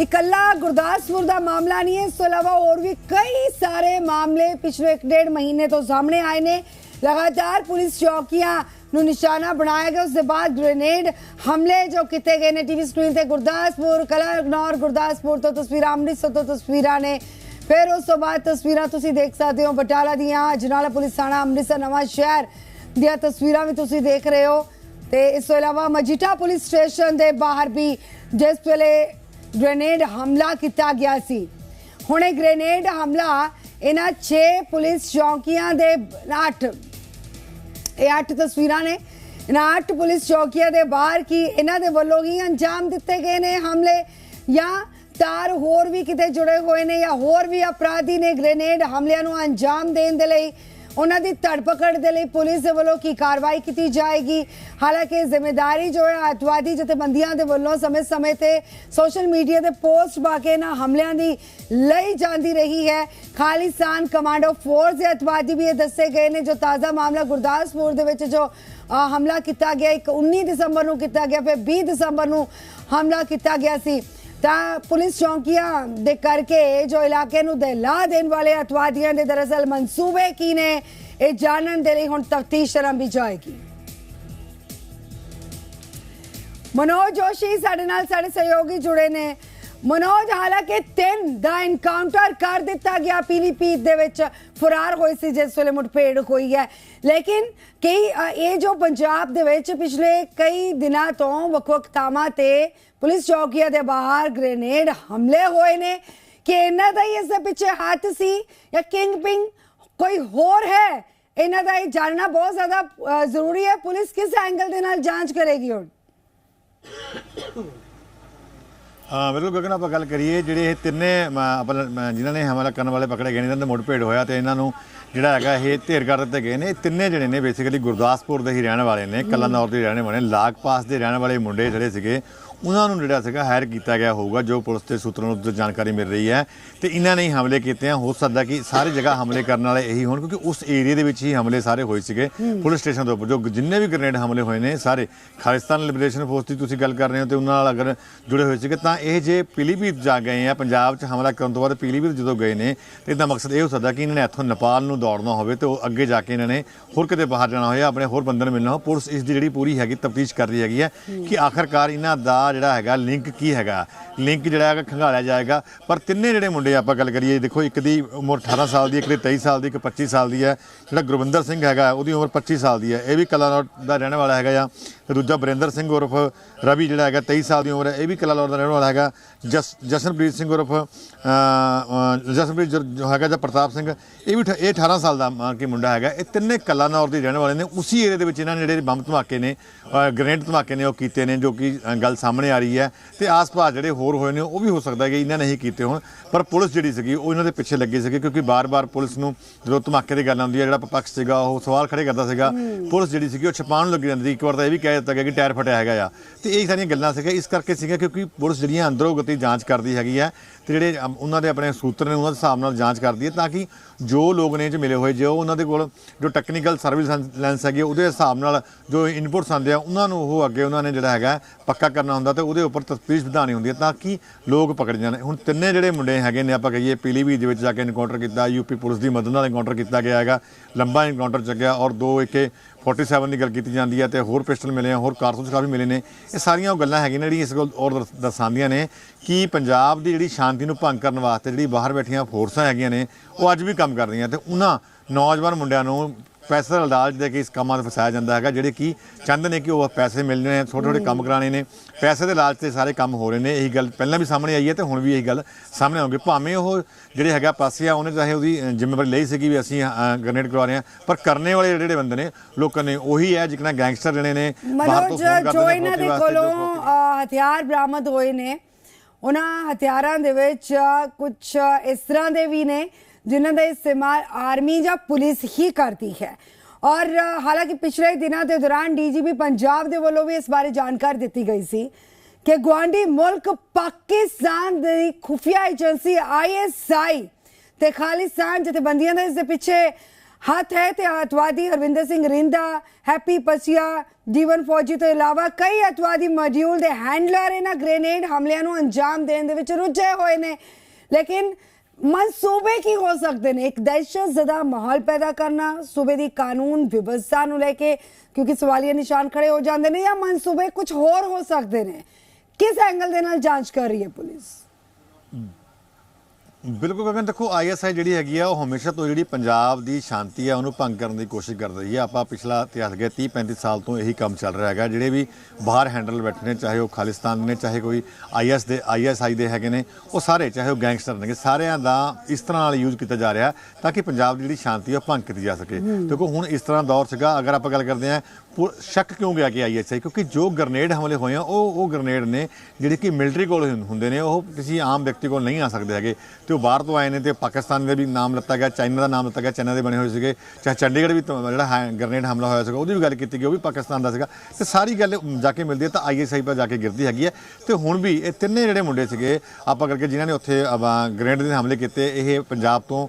ਇਕੱਲਾ ਗੁਰਦਾਸਪੁਰ ਦਾ ਮਾਮਲਾ ਨਹੀਂ ਹੈ। ਇਸ ਤੋਂ ਇਲਾਵਾ ਹੋਰ ਵੀ ਕਈ ਸਾਰੇ ਮਾਮਲੇ ਪਿਛਲੇ 1.5 ਮਹੀਨੇ ਤੋਂ ਸਾਹਮਣੇ ਆਏ ਨੇ। ਲਗਾਤਾਰ ਪੁਲਿਸ ਚੌਕੀਆਂ ਨੂੰ ਨਿਸ਼ਾਨਾ ਬਣਾਇਆ ਗਿਆ। ਉਸ ਦੇ ਬਾਅਦ ਗ੍ਰੇਨੇਡ ਹਮਲੇ ਜੋ ਕੀਤੇ ਗਏ ਨੇ ਟੀਵੀ ਸਕਰੀਨ ਤੇ ਗੁਰਦਾਸਪੁਰ ਕਲਾਨੌਰ ਗੁਰਦਾਸਪੁਰ ਤੋਂ ਤਸਵੀਰਾਂ, ਅੰਮ੍ਰਿਤਸਰ ਤੋਂ ਤਸਵੀਰਾਂ ਨੇ। ਫਿਰ ਉਸ ਤੋਂ ਬਾਅਦ ਤਸਵੀਰਾਂ ਤੁਸੀਂ ਦੇਖ ਸਕਦੇ ਹੋ ਬਟਾਲਾ ਦੀਆਂ। ਅਜਨਾਲਾ ਪੁਲਿਸ ਥਾਣਾ, ਅੰਮ੍ਰਿਤਸਰ ਨਵਾਂ ਸ਼ਹਿਰ ਦੀਆਂ ਤਸਵੀਰਾਂ ਵੀ ਤੁਸੀਂ ਦੇਖ ਰਹੇ ਹੋ। ਤੇ ਇਸ ਤੋਂ ਇਲਾਵਾ ਮਜੀਠਾ ਪੁਲਿਸ ਸਟੇਸ਼ਨ ਦੇ ਬਾਹਰ ਵੀ ਜਿਸ ਵੇਲੇ ਗ੍ਰੇਨੇਡ ਹਮਲਾ ਕੀਤਾ ਗਿਆ ਸੀ। ਹੁਣ ਇਹ ਗ੍ਰੇਨੇਡ ਹਮਲਾ ਇਹਨਾਂ 6 ਪੁਲਿਸ ਚੌਕੀਆਂ ਦੇ 8 ਇਹ 8 ਤਸਵੀਰਾਂ ਨੇ। ਇਹਨਾਂ 8 ਪੁਲਿਸ ਚੌਕੀਆਂ ਦੇ ਬਾਹਰ ਕੀ ਇਹਨਾਂ ਦੇ ਵੱਲੋਂ ਹੀ ਅੰਜਾਮ ਦਿੱਤੇ ਗਏ ਨੇ ਹਮਲੇ ਜਾਂ ਤਾਰ ਹੋਰ ਵੀ ਕਿਤੇ ਜੁੜੇ ਹੋਏ ਨੇ ਜਾਂ ਹੋਰ ਵੀ ਅਪਰਾਧੀ ਨੇ ਗ੍ਰੇਨੇਡ ਹਮਲਿਆਂ ਨੂੰ ਅੰਜਾਮ ਦੇਣ ਦੇ ਲਈ ਉਹਨਾਂ ਦੀ ਧੜਪਕੜ ਦੇ ਲਈ ਪੁਲਿਸ ਦੇ ਵੱਲੋਂ ਕੀ ਕਾਰਵਾਈ ਕੀਤੀ ਜਾਏਗੀ? ਹਾਲਾਂਕਿ ਜ਼ਿੰਮੇਵਾਰੀ ਜੋ ਹੈ, ਅਤਵਾਦੀ ਜਥੇਬੰਦੀਆਂ ਦੇ ਵੱਲੋਂ ਸਮੇਂ-ਸਮੇਂ ਤੇ ਸੋਸ਼ਲ ਮੀਡੀਆ ਤੇ ਪੋਸਟ ਪਾ ਕੇ ਨਾ ਹਮਲਿਆਂ ਦੀ ਲਈ ਜਾਂਦੀ ਰਹੀ ਹੈ। ਖਾਲਿਸਤਾਨ ਕਮਾਂਡੋ ਫੋਰਸ ਦੇ ਅਤਵਾਦੀ ਵੀ ਇਹ ਦੱਸੇ ਗਏ ਨੇ, ਜੋ ਤਾਜ਼ਾ ਮਾਮਲਾ ਗੁਰਦਾਸਪੁਰ ਦੇ ਵਿੱਚ ਜੋ ਹਮਲਾ ਕੀਤਾ ਗਿਆ, ਇੱਕ 19 ਦਸੰਬਰ ਨੂੰ ਕੀਤਾ ਗਿਆ, ਫਿਰ 20 ਦਸੰਬਰ ਨੂੰ ਹਮਲਾ ਕੀਤਾ ਗਿਆ ਸੀ। ਤਾਂ ਪੁਲਿਸ ਚੌਕੀਆਂ ਦੇ ਕਰਕੇ ਜੋ ਇਲਾਕੇ ਨੂੰ ਦਹਿਲਾ ਦੇਣ ਵਾਲੇ ਅਤਵਾਦੀਆਂ ਦੇ ਦਰਅਸਲ ਮਨਸੂਬੇ ਕੀ ਨੇ, ਇਹ ਜਾਣਨ ਦੇ ਲਈ ਹੁਣ ਤਫਤੀਸ਼ ਆਰੰਭੀ ਜਾਏਗੀ। ਮਨੋਜ ਜੋਸ਼ੀ ਸਾਡੇ ਨਾਲ ਸਾਡੇ ਸਹਿਯੋਗੀ ਜੁੜੇ ਨੇ। ਮਨੋਜ, ਹਾਲਾਂਕਿ ਤਿੰਨ ਦਾ ਐਨਕਾਊਂਟਰ ਕਰ ਦਿੱਤਾ ਗਿਆ ਪੀਲੀਪੀਤ ਦੇ ਵਿੱਚ। ਫਰਾਰ ਹੋਏ ਸੀ, ਜਿਸ ਵੇਲੇ ਮੁਠਭੇੜ ਹੋਈ ਹੈ। ਲੇਕਿਨ ਕਈ ਇਹ ਜੋ ਪੰਜਾਬ ਦੇ ਵਿੱਚ ਪਿਛਲੇ ਕਈ ਦਿਨਾਂ ਤੋਂ ਵੱਖ-ਵੱਖ ਥਾਵਾਂ ਤੇ ਪੁਲਿਸ ਚੌਕੀਆਂ ਦੇ ਬਾਹਰ ਗ੍ਰੇਨੇਡ ਹਮਲੇ ਹੋਏ ਨੇ। ਕਿ ਇਹਨਾਂ ਦਾ ਹੀ ਇਸ ਦੇ ਪਿੱਛੇ ਹੱਥ ਸੀ ਜਾਂ ਕਿੰਗ ਪਿੰਗ ਕੋਈ ਹੋਰ ਹੈ? ਇਹਨਾਂ ਦਾ ਇਹ ਜਾਣਨਾ ਬਹੁਤ ਜ਼ਿਆਦਾ ਜ਼ਰੂਰੀ ਹੈ। ਪੁਲਿਸ ਕਿਸ ਐਂਗਲ ਦੇ ਨਾਲ ਜਾਂਚ ਕਰੇਗੀ ਹੁਣ? ਬਿਲਕੁਲ ਗਗਨ ਆਪਾਂ ਗੱਲ ਕਰੀਏ ਜਿਹੜੇ ਇਹ ਤਿੰਨੇ ਜਿਨ੍ਹਾਂ ਨੇ ਹਮਲਾ ਕਰਨ ਵਾਲੇ ਪਕੜੇ ਗਏ ਨੇ ਇਹਨਾਂ ਦਾ ਮੁੱਢ ਹੋਇਆ ਤੇ ਇਹਨਾਂ ਨੂੰ ਜਿਹੜਾ ਹੈਗਾ ਇਹ ਢੇਰ ਕਰ ਦਿੱਤੇ ਗਏ ਨੇ। ਇਹ ਤਿੰਨੇ ਜਿਹੜੇ ਨੇ ਬੇਸਿਕਲੀ ਗੁਰਦਾਸਪੁਰ ਦੇ ਹੀ ਰਹਿਣ ਵਾਲੇ ਨੇ ਕਲਾਨੌਰ ਦੇ ਰਹਿਣ ਵਾਲੇ ਲਾਗ ਪਾਸ ਦੇ ਰਹਿਣ ਵਾਲੇ ਮੁੰਡੇ ਜਿਹੜੇ ਸੀਗੇ ਉਹਨਾਂ ਨੂੰ ਜਿਹੜਾ ਸੀਗਾ ਹਾਇਰ ਕੀਤਾ ਗਿਆ ਹੋਊਗਾ ਜੋ ਪੁਲਿਸ ਦੇ ਸੂਤਰਾਂ ਨੂੰ ਜਾਣਕਾਰੀ ਮਿਲ ਰਹੀ ਹੈ। ਤੇ ਇਹਨਾਂ ਨੇ ਹੀ ਹਮਲੇ ਕੀਤੇ ਆ। ਹੋ ਸਕਦਾ ਕਿ ਸਾਰੀ ਜਗ੍ਹਾ ਹਮਲੇ ਕਰਨ ਵਾਲੇ ਇਹੀ ਹੋਣ ਕਿਉਂਕਿ ਉਸ ਏਰੀਆ ਦੇ ਵਿੱਚ ਹੀ ਹਮਲੇ ਸਾਰੇ ਹੋਏ ਸੀਗੇ। ਪੁਲਿਸ ਸਟੇਸ਼ਨ ਦੇ ਉੱਪਰ ਜੋ ਜਿੰਨੇ ਵੀ ਗ੍ਰੇਨੇਡ ਹਮਲੇ ਹੋਏ ਨੇ ਸਾਰੇ ਖਾਲਿਸਤਾਨ ਲਿਬਰੇਸ਼ਨ ਫੋਰਸ ਦੀ ਤੁਸੀਂ ਗੱਲ ਕਰ ਰਹੇ ਹੋ ਤੇ ਉਹਨਾਂ ਨਾਲ ਅਗਰ ਜੁੜੇ ਹੋਏ ਸੀਗੇ ਤਾਂ ਇਹ ਜੇ ਪੀਲੀਭੀਤ ਜਾ ਗਏ ਆ ਪੰਜਾਬ 'ਚ ਹਮਲਾ ਕਰਨ ਤੋਂ ਬਾਅਦ ਪੀਲੀਭੀਤ ਜਦੋਂ ਗਏ ਨੇ ਤੇ ਇਹਦਾ ਮਕਸਦ ਇਹ ਹੋ ਸਕਦਾ ਕਿ ਇਹਨਾਂ ਨੇ ਇੱਥੋਂ ਨੇਪਾਲ ਨੂੰ ਦੌੜਨਾ ਹੋਵੇ ਤੇ ਉਹ ਅੱਗੇ ਜਾ ਕੇ ਇਹਨਾਂ ਨੇ ਹੋਰ ਕਿਤੇ ਬਾਹਰ ਜਾਣਾ ਹੋਇਆ ਆਪਣੇ ਹੋਰ ਬੰਦੇ ਨੂੰ ਮਿਲਣਾ ਹੋ ਪੁਲਿਸ ਇਸ ਦੀ ਜਿਹੜੀ ਪੂਰੀ ਹੈਗੀ ਤਫਤੀਸ਼ ਕਰ ਰਹੀ ਹੈਗੀ ਹੈ। ਕਿ ਆਖਰਕਾਰ ਇਹਨਾਂ ਦਾ ਜਿਹੜਾ ਹੈਗਾ ਲਿੰਕ ਕੀ ਹੈਗਾ? ਲਿੰਕ ਜਿਹੜਾ ਹੈਗਾ ਖੰਗਾਲਿਆ ਜਾਏਗਾ। ਪਰ ਤਿੰਨੇ ਜਿਹੜੇ ਮੁੰਡੇ ਆਪਾਂ ਗੱਲ ਕਰੀਏ, ਦੇਖੋ, ਇੱਕ ਦੀ ਉਮਰ 18 ਸਾਲ ਦੀ, ਇੱਕ ਦੀ 23 ਸਾਲ ਦੀ, ਇੱਕ 25 ਸਾਲ ਦੀ ਹੈ। ਜਿਹੜਾ ਗੁਰਵਿੰਦਰ ਸਿੰਘ ਹੈਗਾ, ਉਹਦੀ ਉਮਰ 25 ਸਾਲ ਦੀ ਹੈ। ਇਹ ਵੀ ਕਲਾਨੌਰ ਦਾ ਰਹਿਣ ਵਾਲਾ ਹੈਗਾ ਆ ਤੇ ਦੂਜਾ ਬਰਿੰਦਰ ਸਿੰਘ ਉਰਫ ਰਵੀ ਜਿਹੜਾ ਹੈਗਾ 23 ਸਾਲ ਦੀ ਉਮਰ ਹੈ ਇਹ ਵੀ ਕਲਾਨੌਰ ਦਾ ਰਹਿਣ ਵਾਲਾ ਹੈਗਾ। ਜਸ ਜਸ਼ਨਪ੍ਰੀਤ ਸਿੰਘ ਉਰਫ ਜਸਨਪ੍ਰੀਤ ਜੋ- ਹੈਗਾ ਜਾਂ ਪ੍ਰਤਾਪ ਸਿੰਘ ਇਹ ਵੀ ਇਹ 18 ਸਾਲ ਦਾ ਮਾਂ ਕੀ ਮੁੰਡਾ ਹੈਗਾ। ਇਹ ਤਿੰਨੇ ਕਲਾਨੌਰ ਦੇ ਰਹਿਣ ਵਾਲੇ ਨੇ। ਉਸੇ ਏਰੀਆ ਦੇ ਵਿੱਚ ਇਹਨਾਂ ਨੇ ਜਿਹੜੇ ਬੰਬ ਧਮਾਕੇ ਨੇ ਗ੍ਰੇਨੇਡ ਧਮਾਕੇ ਨੇ ਉਹ ਕੀਤੇ ਨੇ ਜੋ ਕਿ ਗੱਲ ਸਾਹਮਣੇ ਆ ਰਹੀ ਹੈ। ਤੇ ਆਸ-ਪਾਸ ਜਿਹੜੇ ਹੋਰ ਹੋਏ ਨੇ ਉਹ ਵੀ ਹੋ ਸਕਦਾ ਕਿ ਇਹਨਾਂ ਨੇ ਹੀ ਕੀਤੇ ਹੋਣ। ਪਰ ਪੁਲਿਸ ਜਿਹੜੀ ਸੀਗੀ ਉਹ ਇਹਨਾਂ ਦੇ ਪਿੱਛੇ ਲੱਗੀ ਸੀਗੀ ਕਿਉਂਕਿ ਬਾਰ-ਬਾਰ ਪੁਲਿਸ ਨੂੰ ਜਦੋਂ ਧਮਾਕੇ ਦੀ ਗੱਲ ਆਉਂਦੀ ਹੈ ਜਿਹੜਾ ਪਕਸ਼ ਸੀਗਾ ਉਹ ਸਵਾਲ ਖੜੇ ਕਰਦਾ ਸੀਗਾ। ਪੁਲਿਸ ਜਿਹੜੀ ਸੀਗੀ ਉਹ ਛਪਾਉਣ ਲੱਗੀ ਜਾਂਦੀ ਇੱਕ ਵਾਰ ਤਾਂ ਇਹ ਵੀ ਕਹਿ ਦਿੱਤਾ ਗਿਆ ਕਿ ਟਾਇਰ ਫਟਿਆ ਹੈਗਾ ਆ। ਤੇ ਇਹ ਸਾਰੀਆਂ ਗੱਲਾਂ ਸੀਗੀਆਂ ਇਸ ਕਰਕੇ ਸੀਗਾ ਕਿਉਂਕਿ ਪੁਲਿਸ ਜਿਹੜੀਆਂ ਅੰਦਰੋਂ ਗਤੀ ਜਾਂਚ ਕਰਦੀ ਹੈਗੀ ਹੈ ਤੇ ਜਿਹੜੇ ਉਹਨਾਂ ਦੇ ਆਪਣੇ ਸੂਤਰ ਨੇ ਉਹਨਾਂ ਦੇ ਹਿਸਾਬ ਨਾਲ ਜਾਂਚ ਕਰਦੀ ਹੈ ਤਾਂ ਕਿ ਜੋ ਲੋਕ ਨੇ 'ਚ ਮਿਲੇ ਹੋਏ ਜੋ ਉਹਨਾਂ ਦੇ ਕੋਲ ਜੋ ਟੈਕਨੀਕਲ ਸਰਵਿਸ ਲੈਂਸ ਹੈਗੀ ਉਹਦੇ ਹਿਸਾਬ ਨਾਲ ਜੋ ਇਨਪੁਟਸ ਆਉਂਦੇ ਆ, ਉਹਨਾਂ ਨੂੰ ਉਹ ਅੱਗੇ ਉਹਨਾਂ ਨੇ ਜਿਹੜਾ ਹੈਗਾ ਪੱਕਾ ਕਰਨਾ ਹੁੰਦਾ ਤੇ ਉਹਦੇ ਉੱਪਰ ਤਸਦੀਸ਼ ਵਧਾਉਣੀ ਹੁੰਦੀ ਹੈ ਤਾਂ ਕਿ ਲੋਕ ਪਕੜ ਜਾਣ। ਹੁਣ ਤਿੰਨੇ ਜਿਹੜੇ ਮੁੰਡੇ ਹੈਗੇ ਨੇ, ਆਪਾਂ ਕਹੀਏ ਪੀਲੀਭੀਤ ਦੇ ਵਿੱਚ ਜਾ ਕੇ ਐਨਕਾਊਂਟਰ ਕੀਤਾ, ਯੂਪੀ ਪੁਲਿਸ ਦੀ ਮਦਦ ਨਾਲ ਐਨਕਾਊਂਟਰ ਕੀਤਾ ਗਿਆ ਹੈਗਾ, ਲੰਬਾ ਐਨਕਾਊਂਟਰ ਚੱਕਿਆ ਔਰ ਦੋ ਇੱਕੇ 47 ਦੀ ਗੱਲ ਕੀਤੀ ਜਾਂਦੀ ਹੈ ਤੇ ਹੋਰ ਪਿਸਟਲ ਮਿਲੇ ਆ, ਹੋਰ ਕਾਰਤੂਸ ਕਾਫੀ ਮਿਲੇ ਨੇ। ਇਹ ਸਾਰੀਆਂ ਉਹ ਗੱਲਾਂ ਹੈਗੀਆਂ ਨੇ ਜਿਹੜੀਆਂ ਇਸ ਗੱਲ ਔਰ ਦਰਸ- ਦਰਸਾਉਂਦੀਆਂ ਨੇ ਕਿ ਪੰਜਾਬ ਦੀ ਜਿਹੜੀ ਸ਼ਾਂਤੀ ਨੂੰ ਭੰਗ ਕਰਨ ਵਾਸਤੇ ਜਿਹੜੀ ਬਾਹਰ ਬੈਠੀਆਂ ਫੋਰਸਾਂ ਹੈਗੀਆਂ ਨੇ, ਉਹ ਅੱਜ ਵੀ ਕੰਮ ਕਰ ਰਹੀਆਂ ਤੇ ਉਹਨਾਂ ਨੌਜਵਾਨ ਮੁੰਡਿਆਂ ਨੂੰ ਪੈਸੇ ਦਾ ਲਾਲਚ ਦੇ ਕੇ ਇਸ ਕੰਮਾਂ 'ਤੇ ਫਸਾਇਆ ਜਾਂਦਾ ਹੈਗਾ, ਜਿਹੜੇ ਕਿ ਚਾਹੁੰਦੇ ਨੇ ਕਿ ਉਹ ਪੈਸੇ ਮਿਲਣੇ ਨੇ ਛੋਟੇ ਛੋਟੇ ਕੰਮ ਕਰਾਣੇ ਨੇ। ਪੈਸੇ ਦੇ ਲਾਲਚ ਤੇ ਸਾਰੇ ਕੰਮ ਹੋ ਰਹੇ ਨੇ ਇਹੀ ਗੱਲ ਪਹਿਲਾਂ ਵੀ ਸਾਹਮਣੇ ਆਈ ਹੈ ਤੇ ਹੁਣ ਵੀ ਇਹੀ ਗੱਲ ਸਾਹਮਣੇ ਆਉਂਗੀ ਭਾਵੇਂ ਉਹ ਜਿਹੜੇ ਹੈਗਾ ਪਾਸੇ ਆ ਉਹਨੇ ਚਾਹੇ ਉਹਦੀ ਜ਼ਿੰਮੇਵਾਰੀ ਲਈ ਸੀਗੀ ਵੀ ਅਸੀਂ ਗ੍ਰੇਨੇਡ ਕਰਵਾ ਰਹੇ ਹਾਂ। ਪਰ ਕਰਨੇ ਵਾਲੇ ਜਿਹੜੇ ਬੰਦੇ ਨੇ ਲੋਕਾਂ ਨੇ ਉਹੀ ਹੈ ਜਿਕਣਾ ਗੈਂਗਸਟਰ ਜਿਹੜੇ ਨੇ ਬਾਹਰ ਤੋਂ ਫੋਨ ਕਰਦੇ ਜੋ ਨੇ ਇਹਨਾਂ ਫਰੋਤੀ ਦੇ ਜੋ ਕੋਲੋਂ ਹਥਿਆਰ ਬਰਾਮਦ ਹੋਏ ਨੇ ਉਹਨਾਂ ਹਥਿਆਰਾਂ ਦੇ ਵਿੱਚ ਕੁਝ ਇਸ ਤਰ੍ਹਾਂ ਦੇ ਵੀ ਨੇ ਜਿਨ੍ਹਾਂ ਦਾ ਇਸਤੇਮਾਲ ਆਰਮੀ ਜਾਂ ਪੁਲਿਸ ਹੀ ਕਰਦੀ ਹੈ। ਔਰ ਹਾਲਾਂਕਿ ਪਿਛਲੇ ਦਿਨਾਂ ਦੇ ਦੌਰਾਨ ਡੀਜੀਪੀ ਪੰਜਾਬ ਦੇ ਵੱਲੋਂ ਵੀ ਇਸ ਬਾਰੇ ਜਾਣਕਾਰੀ ਦਿੱਤੀ ਗਈ ਸੀ ਕਿ ਗਵਾਂਡੀ ਮੁਲਕ ਪਾਕਿਸਤਾਨ ਦੀ ਖੁਫੀਆ ਏਜੰਸੀ ਆਈਐਸਆਈ ਤੇ ਖਾਲਿਸਤਾਨ ਜਥੇਬੰਦੀਆਂ ਦਾ ਇਸ ਦੇ ਪਿੱਛੇ ਹੱਥ ਹੈ ਤੇ ਅਤਵਾਦੀ ਹਰਵਿੰਦਰ ਸਿੰਘ ਰਿੰਦਾ, ਹੈਪੀ ਪਸੀਆ ਜੀਵਨ ਫੌਜੀ ਤੋਂ ਇਲਾਵਾ ਕਈ ਅਤਵਾਦੀ ਮੋਡਿਊਲ ਦੇ ਹੈਂਡਲਰ ਇਹਨਾਂ ਗ੍ਰੇਨੇਡ ਹਮਲਿਆਂ ਨੂੰ ਅੰਜਾਮ ਦੇਣ ਦੇ ਵਿੱਚ ਰੁੱਝੇ ਹੋਏ ਨੇ। ਲੇਕਿਨ ਮਨਸੂਬੇ ਕੀ ਹੋ ਸਕਦੇ ਨੇ? ਇੱਕ ਦਹਿਸ਼ਤ ਜ਼ਦਾ ਮਾਹੌਲ ਪੈਦਾ ਕਰਨਾ, ਸੂਬੇ ਦੀ ਕਾਨੂੰਨ ਵਿਵਸਥਾ ਨੂੰ ਲੈ ਕੇ ਕਿਉਂਕਿ ਸਵਾਲੀਆ ਨਿਸ਼ਾਨ ਖੜੇ ਹੋ ਜਾਂਦੇ ਨੇ ਜਾਂ ਮਨਸੂਬੇ ਕੁਝ ਹੋਰ ਹੋ ਸਕਦੇ ਨੇ? ਕਿਸ ਐਂਗਲ ਦੇ ਨਾਲ ਜਾਂਚ ਕਰ ਰਹੀ ਹੈ ਪੁਲਿਸ? ਬਿਲਕੁਲ ਗਗਨ ਦੇਖੋ ਆਈਐਸਆਈ ਜਿਹੜੀ ਹੈਗੀ ਆ ਉਹ ਹਮੇਸ਼ਾ ਤੋਂ ਜਿਹੜੀ ਪੰਜਾਬ ਦੀ ਸ਼ਾਂਤੀ ਆ ਉਹਨੂੰ ਭੰਗ ਕਰਨ ਦੀ ਕੋਸ਼ਿਸ਼ ਕਰ ਰਹੀ ਹੈ ਆਪਾਂ ਪਿਛਲਾ ਇਤਿਹਾਸ ਗਿਆ 30 35 ਸਾਲ ਤੋਂ ਇਹੀ ਕੰਮ ਚੱਲ ਰਿਹਾ ਹੈਗਾ। ਜਿਹੜੇ ਵੀ ਬਾਹਰ ਹੈਂਡਲ ਬੈਠੇ ਨੇ ਚਾਹੇ ਉਹ ਖਾਲਿਸਤਾਨ ਦੇ ਨੇ ਚਾਹੇ ਕੋਈ ਆਈਐਸ ਦੇ ਆਈਐਸਆਈ ਦੇ ਹੈਗੇ ਨੇ ਉਹ ਸਾਰੇ ਚਾਹੇ ਉਹ ਗੈਂਗਸਟਰ ਨੇ ਸਾਰਿਆਂ ਦਾ ਇਸ ਤਰ੍ਹਾਂ ਨਾਲ ਯੂਜ਼ ਕੀਤਾ ਜਾ ਰਿਹਾ ਤਾਂ ਕਿ ਪੰਜਾਬ ਦੀ ਜਿਹੜੀ ਸ਼ਾਂਤੀ ਆ ਉਹ ਭੰਗ ਕੀਤੀ ਜਾ ਸਕੇ। ਦੇਖੋ ਹੁਣ ਇਸ ਤਰ੍ਹਾਂ ਦੌਰ ਸੀਗਾ ਅਗਰ ਆਪਾਂ ਗੱਲ ਕਰਦੇ ਪੁ- ਸ਼ੱਕ ਕਿਉਂ ਗਿਆ ਕਿ ਆਈਐਸਆਈ ਕਿਉਂਕਿ ਜੋ ਗ੍ਰਨੇਡ ਹਮਲੇ ਹੋਏ ਆ, ਉਹ ਉਹ ਗ੍ਰਨੇਡ ਨੇ ਜਿਹੜੇ ਕਿ ਮਿਲਟਰੀ ਕੋਲ ਹੁੰਦੇ ਨੇ, ਉਹ ਕਿਸੇ ਆਮ ਵਿਅਕਤੀ ਕੋਲ ਨਹੀਂ ਆ ਸਕਦੇ ਹੈਗੇ। ਤੇ ਉਹ ਬਾਹਰ ਤੋਂ ਆਏ ਨੇ ਤੇ ਪਾਕਿਸਤਾਨ ਦੇ ਵੀ ਨਾਮ ਲੱਤਾ ਗਿਆ, ਚਾਈਨਾ ਦਾ ਨਾਮ ਲੱਤਾ ਗਿਆ, ਚਾਈਨਾ ਦੇ ਬਣੇ ਹੋਏ ਸੀਗੇ। ਚਾਹੇ ਚੰਡੀਗੜ੍ਹ ਵੀ ਜਿਹੜਾ ਹੈ- ਗ੍ਰਨੇਡ ਹਮਲਾ ਹੋਇਆ ਸੀਗਾ, ਉਹਦੀ ਵੀ ਗੱਲ ਕੀਤੀ ਗਈ, ਉਹ ਵੀ ਪਾਕਿਸਤਾਨ ਦਾ ਸੀਗਾ। ਤੇ ਸਾਰੀ ਗੱਲ ਜਾ ਕੇ ਮਿਲਦੀ ਹੈ, ਤਾਂ ਆਈਐਸਆਈ ਪਰ ਜਾ ਕੇ ਗਿਰਦੀ ਹੈਗੀ ਹੈ। ਤੇ ਹੁਣ ਵੀ ਇਹ ਤਿੰਨੇ ਜਿਹੜੇ ਮੁੰਡੇ ਸੀਗੇ, ਆਪਾਂ ਕਰਕੇ ਜਿਨ੍ਹਾਂ ਨੇ ਉੱਥੇ ਗ੍ਰਨੇਡ ਦੇ ਹਮਲੇ ਕੀਤੇ, ਇਹ ਪੰਜਾਬ ਤੋਂ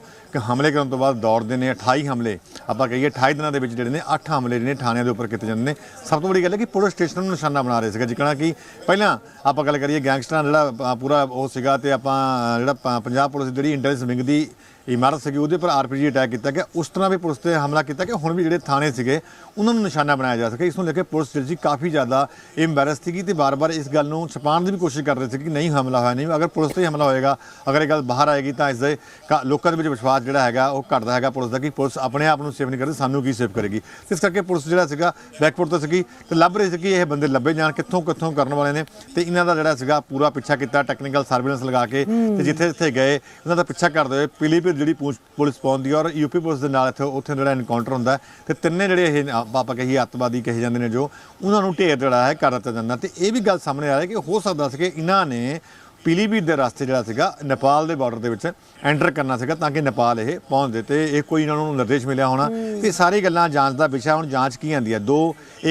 ਹਮਲੇ ਕਰਨ ਤੋਂ ਬਾਅਦ ਦੌੜਦੇ ਨੇ 28 ਹਮਲੇ। ਆਪਾਂ ਕਹੀਏ 28 ਦਿਨਾਂ ਦੇ ਵਿੱਚ ਜਿਹੜੇ ਨੇ 8 ਹਮਲੇ ਜਿਹੜੇ ਨੇ ਥਾਣਿਆਂ ਦੇ ਉੱਪਰ ਕੀਤੇ ਜਾਂਦੇ ਨੇ। ਸਭ ਤੋਂ ਵੱਡੀ ਗੱਲ ਹੈ ਕਿ ਪੁਲਿਸ ਸਟੇਸ਼ਨ ਨੂੰ ਨਿਸ਼ਾਨਾ ਬਣਾ ਰਹੇ ਸੀਗੇ, ਜਿਕਣਾ ਕਿ ਪਹਿਲਾਂ ਆਪਾਂ ਗੱਲ ਕਰੀਏ ਗੈਂਗਸਟਰਾਂ ਜਿਹੜਾ ਪੂਰਾ ਉਹ ਸੀਗਾ ਤੇ ਆਪਾਂ ਜਿਹੜਾ ਪੰਜਾਬ ਪੁਲਿਸ ਜਿਹੜੀ ਇੰਟੈਲੀਜੈਂਸ ਵਿੰਗ ਦੀ ਇਮਾਰਤ ਸੀਗੀ, ਉਹਦੇ ਪਰ ਆਰਪੀਜੀ ਅਟੈਕ ਕੀਤਾ ਗਿਆ। ਉਸ ਤਰ੍ਹਾਂ ਵੀ ਪੁਲਿਸ ਤੇ ਹਮਲਾ ਕੀਤਾ ਕਿ ਹੁਣ ਵੀ ਜਿਹੜੇ ਥਾਣੇ ਸੀਗੇ, ਉਹਨਾਂ ਨੂੰ ਨਿਸ਼ਾਨਾ ਬਣਾਇਆ ਜਾ ਸਕੇ। ਇਸ ਨੂੰ ਲੈ ਕੇ ਪੁਲਿਸ ਜਿਹੜੀ ਸੀ, ਕਾਫੀ ਜ਼ਿਆਦਾ ਇੰਬੈਰਸ ਸੀਗੀ ਤੇ ਬਾਰ-ਬਾਰ ਇਸ ਗੱਲ ਨੂੰ ਛਪਾਉਣ ਦੀ ਵੀ ਕੋਸ਼ਿਸ਼ ਕਰ ਰਹੇ ਸੀ ਕਿ ਨਹੀਂ ਹਮਲਾ ਹੋਇਆ, ਨਹੀਂ। ਅਗਰ ਪੁਲਿਸ ਤੇ ਹੀ ਹਮਲਾ ਹੋਏਗਾ, ਅਗਰ ਇਹ ਗੱਲ ਬਾਹਰ ਆਏਗੀ ਤਾਂ ਇਸ ਦੇ ਕਾ- ਲੋਕਾਂ ਦੇ ਵਿੱਚ ਵਿਸ਼ਵਾਸ ਜਿਹੜਾ ਹੈਗਾ, ਉਹ ਘਟਦਾ ਹੈਗਾ ਪੁਲਿਸ ਦਾ ਕਿ ਪੁਲਿਸ ਆਪਣੇ ਆਪ ਨੂੰ ਸੇਵ ਨਹੀਂ ਕਰਦੀ, ਸਾਨੂੰ ਕੀ ਸੇਵ ਕਰੇਗੀ। ਇਸ ਕਰਕੇ ਪੁਲਿਸ ਜਿਹੜਾ ਸੀਗਾ ਬੈਕਵਰਡ ਤੋਂ ਸੀਗੀ ਤੇ ਲੱਭ ਰਹੀ ਸੀ ਕਿ ਇਹ ਬੰਦੇ ਲੱਭੇ ਜਾਣ, ਕਿੱਥੋਂ ਕਿੱਥੋਂ ਕਰਨ ਵਾਲੇ ਨੇ। ਤੇ ਇਹਨਾਂ ਦਾ ਜਿਹੜਾ ਸੀਗਾ, ਪੂਰਾ ਪਿੱਛਾ ਕੀਤਾ ਟੈਕਨੀਕਲ ਸਰਵੇਲੈਂਸ ਲਗਾ ਕੇ, ਤੇ ਜਿੱਥੇ ਜਿੱਥੇ ਗਏ, ਉਹਨਾਂ ਦਾ ਪਿੱਛਾ ਕਰਦੇ ਹੋਏ ਪੀਲੀਭੀਤ ਜਿਹੜੀ ਪੁਲਿਸ- ਪੁਲਿਸ ਪਹੁੰਚਦੀ ਹੈ ਔਰ ਯੂਪੀ ਪੁਲਿਸ ਦੇ ਨਾਲ ਇੱਥੇ ਉੱਥੇ ਜਿਹੜਾ ਐਨਕਾਊਂਟਰ ਹੁੰਦਾ ਹੈ, ਤੇ ਤਿੰਨੇ ਜਿਹੜੇ ਇਹ, ਆਪਾਂ ਆਪਾਂ ਕਹੀਏ ਅੱਤਵਾਦੀ ਕਹੇ ਜਾਂਦੇ ਨੇ ਜੋ, ਉਹਨਾਂ ਨੂੰ ਢੇਰ ਜਿਹੜਾ ਹੈ ਕਰ ਦਿੱਤਾ ਜਾਂਦਾ। ਤੇ ਇਹ ਵੀ ਗੱਲ ਸਾਹਮਣੇ ਆ ਰਹੀ ਹੈ ਕਿ ਹੋ ਸਕਦਾ ਸੀ ਕਿ ਇਹਨਾਂ ਨੇ ਪੀਲੀਭੀਤ ਦੇ ਰਸਤੇ ਜਿਹੜਾ ਸੀਗਾ ਨੇਪਾਲ ਦੇ ਬਾਰਡਰ ਦੇ ਵਿੱਚ ਐਂਟਰ ਕਰਨਾ ਸੀਗਾ ਤਾਂ ਕਿ ਨੇਪਾਲ ਇਹ ਪਹੁੰਚਦੇ ਤੇ ਇਹ ਕੋਈ ਇਹਨਾਂ ਨੂੰ ਨਿਰਦੇਸ਼ ਮਿਲਿਆ ਹੋਣਾ। ਤੇ ਸਾਰੀ ਗੱਲਾਂ ਜਾਂਚ ਦਾ ਵਿਸ਼ਾ ਹੁਣ ਜਾਂਚ ਕੀ ਆਂਦੀ ਹੈ? ਦੋ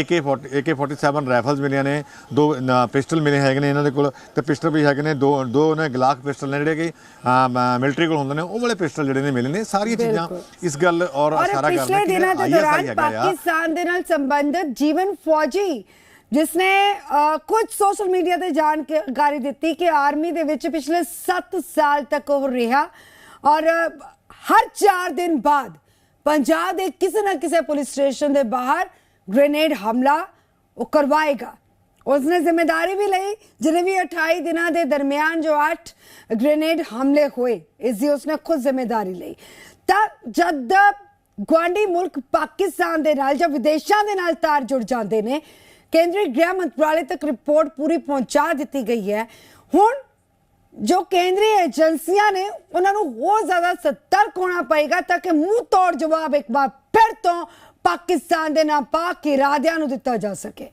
AK40 AK47 ਰਾਈਫਲਸ ਮਿਲੀਆਂ ਨੇ ਦੋ ਪਿਸਟਲ ਮਿਲੇ ਹੈਗੇ ਨੇ ਇਹਨਾਂ ਦੇ ਕੋਲ ਤੇ ਪਿਸਟਲ ਵੀ ਹੈਗੇ ਨੇ ਦੋ ਦੋ ਨੇ ਗਲਾਕ ਪਿਸਟਲ ਨੇ ਜਿਹੜੇ ਕਿ ਮਿਲਟਰੀ ਕੋਲ ਹੁੰਦੇ ਨੇ ਉਹ ਵਾਲੇ ਪਿਸਟਲ ਜਿਹੜੇ ਨੇ ਮਿਲੇ ਨੇ। ਸਾਰੀਆਂ ਚੀਜ਼ਾਂ ਇਸ ਗੱਲ ਔਰ ਸਾਰਾ ਪਿਛਲੇ ਕਰਦੇ ਦਿਨਾਂ ਦੇ ਦੌਰਾਨ। ਪਾਕਿਸਤਾਨ ਦੇ ਨਾਲ ਸੰਬੰਧਿਤ ਜੀਵਨ ਫੌਜੀ ਜਿਸਨੇ ਅ, ਕੁਝ ਸੋਸ਼ਲ ਮੀਡੀਆ ਤੇ ਜਾਣਕਾਰੀ ਦਿੱਤੀ ਕਿ ਆਰਮੀ ਦੇ ਵਿੱਚ ਪਿਛਲੇ 7 ਸਾਲ ਤੱਕ ਉਹ ਰਿਹਾ ਔਰ ਹਰ 4 ਦਿਨ ਬਾਅਦ ਪੰਜਾਬ ਦੇ ਕਿਸੇ ਨਾ ਕਿਸੇ ਪੁਲਿਸ ਸਟੇਸ਼ਨ ਦੇ ਬਾਹਰ ਗ੍ਰੇਨੇਡ ਹਮਲਾ ਉਹ ਕਰਵਾਏਗਾ। ਉਸਨੇ ਜ਼ਿੰਮੇਵਾਰੀ ਵੀ ਲਈ ਜਿਹਨੇ ਵੀ 28 ਦਿਨਾਂ ਦੇ ਦਰਮਿਆਨ ਜੋ 8 ਗ੍ਰੇਨੇਡ ਹਮਲੇ ਹੋਏ ਇਸ ਦੀ ਉਸਨੇ ਖੁਦ ਜ਼ਿੰਮੇਵਾਰੀ ਲਈ। ਤਾਂ ਜਦ ਗਵਾਂਡੀ ਮੁਲਕ ਪਾਕਿਸਤਾਨ ਦੇ ਨਾਲ ਜਾਂ ਵਿਦੇਸ਼ਾਂ ਦੇ ਨਾਲ ਤਾਰ ਜੁੜ ਜਾਂਦੇ ਨੇ ਕੇਂਦਰੀ ਗ੍ਰਹਿ ਮੰਤਰਾਲੇ ਤੱਕ ਰਿਪੋਰਟ ਪੂਰੀ ਪਹੁੰਚਾ ਦਿੱਤੀ ਗਈ ਹੈ। ਹੁਣ ਜੋ ਕੇਂਦਰੀ ਏਜੰਸੀਆਂ ਨੇ ਉਹਨਾਂ ਨੂੰ ਹੋਰ ਜ਼ਿਆਦਾ ਸਤਰਕ ਹੋਣਾ ਪਏਗਾ ਤਾਂ ਕਿ ਮੂੰਹ ਤੋੜ ਜਵਾਬ ਇੱਕ ਵਾਰ ਫਿਰ ਤੋਂ ਪਾਕਿਸਤਾਨ ਦੇ ਨਾਪਾਕ ਇਰਾਦਿਆਂ ਨੂੰ ਦਿੱਤਾ ਜਾ ਸਕੇ।